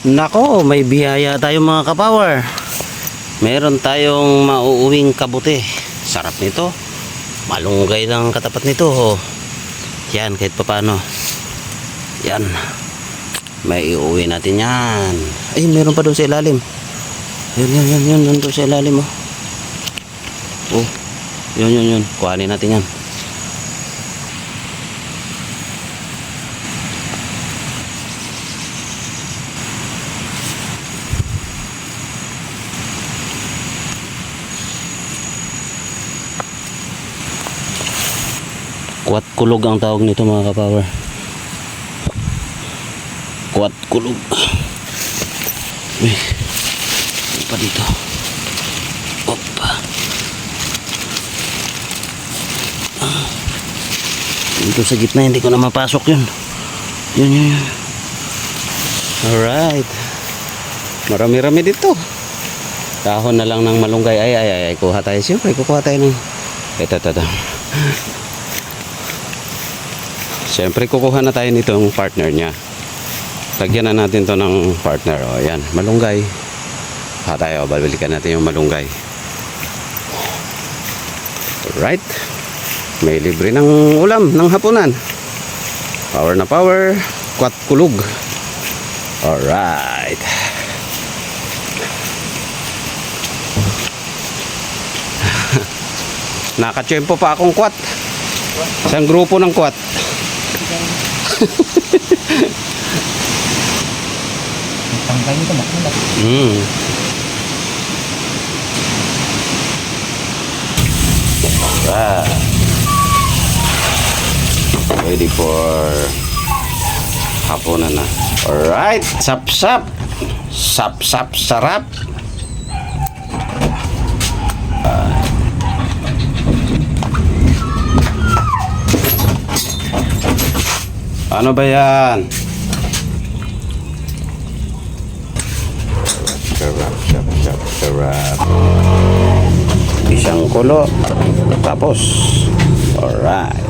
Nako, may biyaya tayo mga kapower. Meron tayong mauuwing kabuti. Sarap nito. Malunggay lang ang katapat nito. Oh. Yan, kahit papano. Yan. May iuwi natin yan. Ay, meron pa doon sa ilalim. Yun, yun, yun, yun. Nandun sa ilalim, oh. Oh. Yun, yun, yun. Kuhanin natin yan. Kuat kulog ang tawag nito mga kapower. Kuat kulog. Uy. Ano pa dito? Opa. Ah. Dito sa gitna hindi ko na mapasok yun. Yun yun yun. Alright. Marami-rami dito. Dahon na lang ng malunggay. Ay, ay, ay, ay. Kuha tayo. Siyempre, kukuha tayo ng... Ito, ito, ito. Siyempre, kukuha na tayo nitong partner niya. Lagyan na natin to ng partner. O, yan. Malunggay. Ha tayo. Babalikan natin yung malunggay. Alright. May libre ng ulam ng hapunan. Power na power. Kwat kulog. Alright. Nakachempo pa akong kwat. Isang grupo ng kwat. Tangkay nito makulat. Mm. Ah. Ready for hapunan na. Alright, sap sap. Sap sap sarap. Ano ba yan? Sarap, sarap, sarap, sarap. Isang kulo. Tapos. Alright.